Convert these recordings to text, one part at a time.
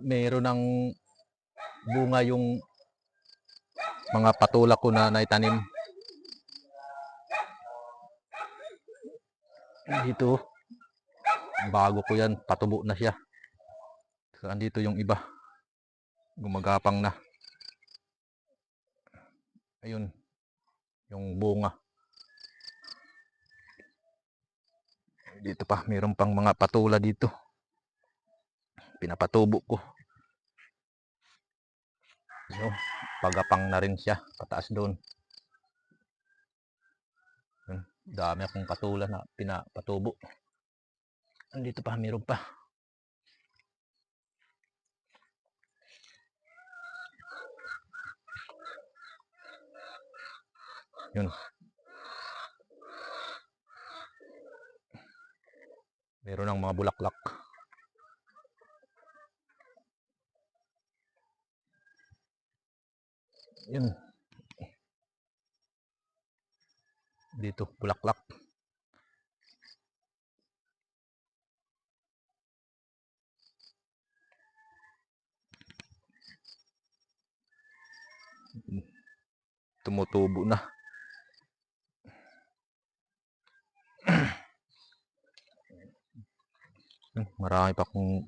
Meron ng bunga yung mga patula ko na naitanim. Dito, bago ko yan, patubo na siya. So, andito yung iba. Gumagapang na. Ayun, yung bunga. Dito pa, mayroon pang mga patula dito. Pinapatubo ko. So, pagapang na rin siya, pataas doon. Dami akong patula na pinapatubo. Andito pa, mayroon pa. Yun. Meron ng mga bulaklak. Yun. Dito, bulaklak. Tumutubo na. Marami pa kong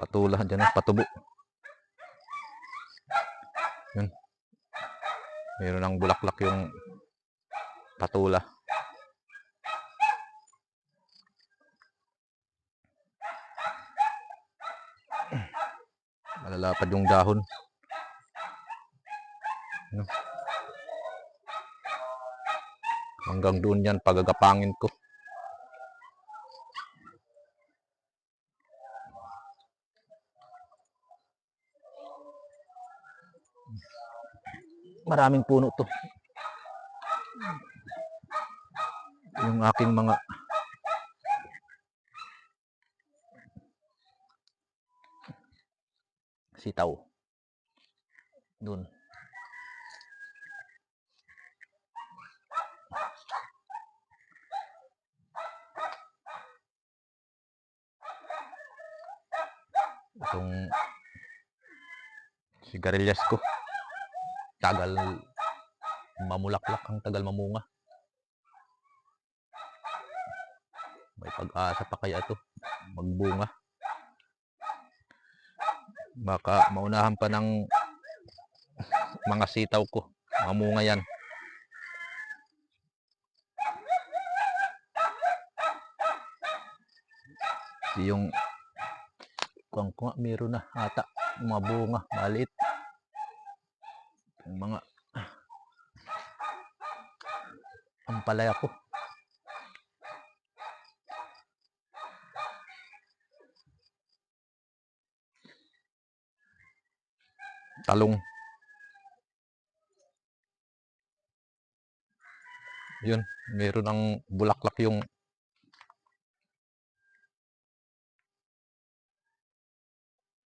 patula dyan, eh, patubo. Meron ng bulaklak yung patula. Malalapad yung dahon. Hanggang doon yan, pagagapangin ko. Maraming puno to. Yung aking mga sitaw. Doon. Itong sigarilyas ko tagal mamulaklak ang tagal mamunga. May pag-asa pa kaya ito magbunga. Baka maunahan pa ng mga sitaw ko. Mamunga yan. Yung kung kung meron na ata mga bunga maliit yung mga ampalaya ko. Talong. Yun, meron ng bulaklak yung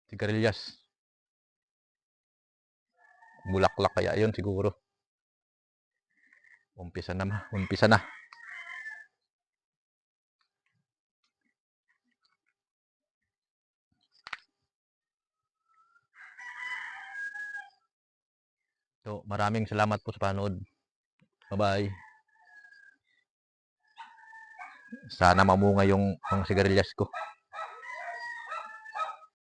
sigarilyas. Bulaklak kaya yun siguro. Umpisa na, ma- umpisa na. So, maraming salamat po sa panood. Bye-bye. Sana mamunga yung, yung sigarilyas ko.